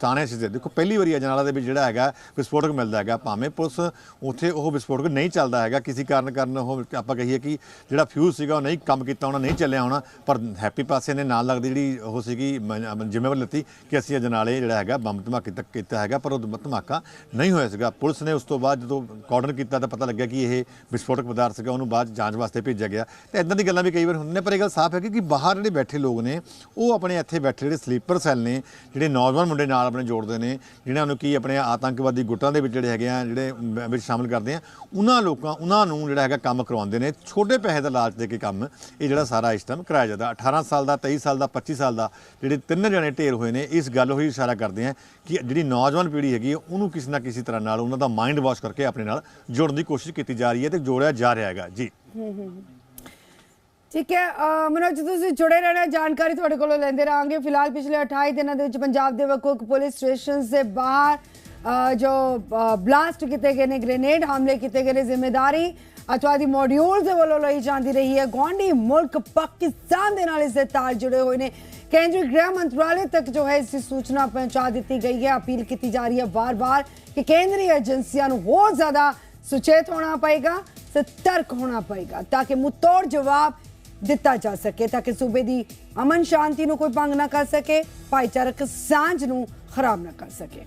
ਥਾਣੇ ਸਿੱਧੇ ਦੇਖੋ ਪਹਿਲੀ ਵਾਰੀ ਅਜਨਾਲਾ ਦੇ ਵਿੱਚ ਜਿਹੜਾ ਹੈਗਾ ਵਿਸਫੋਟਕ ਮਿਲਦਾ ਹੈਗਾ ਭਾਵੇਂ ਪੁਲਿਸ ਉੱਥੇ ਉਹ ਵਿਸਫੋਟਕ ਨਹੀਂ ਚੱਲਦਾ ਹੈਗਾ ਕਿਸੇ ਕਾਰਨ ਕਾਰਨ ਉਹ ਆਪਾਂ ਕਹੀਏ ਕਿ ਜਿਹੜਾ ਫਿਊਜ਼ ਸੀਗਾ, ਉਹ ਨਹੀਂ ਕੰਮ ਕੀਤਾ ਹੋਣਾ ਨਹੀਂ ਚੱਲਿਆ ਹੋਣਾ, ਪਰ ਹੈਪੀ ਪਾਸੇ ਨੇ ਨਾਲ ਲੱਗਦੀ ਜਿਹੜੀ ਉਹ ਸੀਗੀ ਜ਼ਿੰਮੇਵਾਰੀ ਲਿੱਤੀ ਕਿ ਅਸੀਂ ਅਜਨਾਲੇ ਜਿਹੜਾ ਹੈਗਾ, ਬੰਬ ਧਮਾਕੇ ਤੱਕ ਕੀਤਾ ਹੈਗਾ, ਪਰ ਉਹ ਧਮਾਕਾ ਨਹੀਂ ਹੋਇਆ ਸੀਗਾ। ਪੁਲਿਸ ਨੇ ਉਸ ਤੋਂ ਬਾਅਦ ਜਦੋਂ ਕਾਰਡਨ ਕੀਤਾ ਤਾਂ ਪਤਾ ਲੱਗਿਆ ਕਿ ਇਹ ਵਿਸਫੋਟਕ ਪਦਾਰਥ ਸੀਗਾ, ਉਹਨੂੰ ਬਾਅਦ 'ਚ ਜਾਂਚ ਵਾਸਤੇ ਭੇਜਿਆ ਗਿਆ। ਤੇ ਇਦਾਂ ਦੀ ਗੱਲਾਂ ਵੀ ਕਈ ਵਾਰ ਹੁੰਦੀਆਂ ਨੇ ਪਰ ਇਹ ਗੱਲ ਸਾਫ਼ ਹੈ ਕਿ ਬਾਹਰ ਜਿਹੜੇ ਬੈਠੇ ਲੋਕ ਨੇ, ਉਹ ਆਪਣੇ ਇੱਥੇ ਬੈਠੇ ਜਿਹੜੇ ਸਲੀਪਰ ਸੈੱਲ ਨੇ, ਜਿਹੜੇ ਨੌਜਵਾਨ ਮੁੰਡੇ ਨਾਲ ਆਪਣੇ ਜੋੜਦੇ ਨੇ, ਜਿਨ੍ਹਾਂ ਨੂੰ ਕੀ ਆਪਣੇ ਆਤੰਕਵਾਦੀ ਗੁੱਟਾਂ ਦੇ ਵਿੱਚ ਜਿਹੜੇ ਹੈਗੇ ਆ, ਜਿਹੜੇ ਵਿੱਚ ਸ਼ਾਮਲ ਕਰਦੇ ਆ, ਉਹਨਾਂ ਲੋਕਾਂ, ਉਹਨਾਂ ਨੂੰ ਜਿਹੜਾ ਹੈਗਾ ਕੰਮ ਕਰਵਾਉਂਦੇ ਨੇ, ਛੋਟੇ ਪੈਸੇ ਦਾ ਲਾਲਚ ਦੇ ਕੇ ਕੰਮ, ਇਹ ਜਿਹੜਾ ਸਾਰਾ ਇਸ ਟਾਈਮ ਕਰਾਇਆ ਜਾਂਦਾ। 18 ਸਾਲ ਦਾ 23 ਸਾਲ ਦਾ 25 ਸਾਲ ਦਾ, ਜਿਹੜੇ ਤਿੰਨ ਜਣੇ ਢੇਰ ਹੋਏ ਨੇ, ਇਸ ਗੱਲ ਹੋਈ ਇਸ਼ਾਰਾ ਕਰਦੇ ਆ ਕਿ ਜਿਹੜੀ ਨੌਜਵਾਨ ਪੀੜ੍ਹੀ ਹੈਗੀ ਉਹਨੂੰ ਕਿਸੇ ਨਾ ਕਿਸੇ ਤਰ੍ਹਾਂ ਨਾਲ ਉਹਨਾਂ ਦਾ ਮਾਈਂਡ ਵਾਸ਼ ਕਰਕੇ ਆਪਣੇ ਨਾਲ ਜੋੜਨ ਦੀ ਕੋਸ਼ਿਸ਼ ਕੀਤੀ ਜਾ ਰਹੀ ਹੈ ਤੇ ਜੋੜਿਆ ਜਾ ਰਿਹਾ ਹੈਗਾ। ਜੀ। ਠੀਕ ਹੈ ਮਨੋਜ, ਤੁਸੀਂ ਜੁੜੇ ਰਹਿਣਾ, ਜਾਣਕਾਰੀ ਤੁਹਾਡੇ ਕੋਲੋਂ ਲੈਂਦੇ ਰਹਾਂਗੇ। ਫਿਲਹਾਲ ਪਿਛਲੇ 28 ਦਿਨਾਂ ਦੇ ਵਿੱਚ ਪੰਜਾਬ ਦੇ ਵੱਖ-ਵੱਖ ਪੁਲਿਸ ਸਟੇਸ਼ਨਸ ਦੇ ਬਾਹਰ ਜੋ ਬਲਾਸਟ ਕੀਤੇ ਗਏ ਨੇ, ਗ੍ਰੇਨੇਡ ਹਮਲੇ ਕੀਤੇ ਗਏ ਨੇ ਜ਼ਿੰਮੇਵਾਰੀ ਅਤਵਾਦੀ ਮੋਡਿਊਲ ਦੇ ਵੱਲੋਂ ਲਈ ਜਾਂਦੀ ਰਹੀ ਹੈ ਗਵਾਂਢੀ ਮੁਲਕ ਪਾਕਿਸਤਾਨ ਦੇ ਨਾਲ ਇਸ ਦੇ ਤਾਰ ਜੁੜੇ ਹੋਏ ਨੇ। ਕੇਂਦਰੀ ਗ੍ਰਹਿ ਮੰਤਰਾਲੇ ਤੱਕ ਜੋ ਹੈ ਇਸ ਦੀ ਸੂਚਨਾ ਪਹੁੰਚਾ ਦਿੱਤੀ ਗਈ ਹੈ। ਅਪੀਲ ਕੀਤੀ ਜਾ ਰਹੀ ਹੈ ਵਾਰ-ਵਾਰ ਕਿ ਕੇਂਦਰੀ ਏਜੰਸੀਆਂ ਨੂੰ ਹੋਰ ਜ਼ਿਆਦਾ ਸੁਚੇਤ ਹੋਣਾ ਪਏਗਾ, ਸਤਰਕ ਹੋਣਾ ਪਏਗਾ ਤਾਂ ਕਿ ਮੁੱਤੋੜ ਜਵਾਬ ਦਿੱਤਾ ਜਾ ਸਕੇ, ਤਾਂ ਕਿ ਸੂਬੇ ਦੀ ਅਮਨ ਸ਼ਾਂਤੀ ਨੂੰ ਕੋਈ ਭੰਗ ਨਾ ਕਰ ਸਕੇ, ਭਾਈਚਾਰਕ ਸਾਂਝ ਨੂੰ ਖਰਾਬ ਨਾ ਕਰ ਸਕੇ।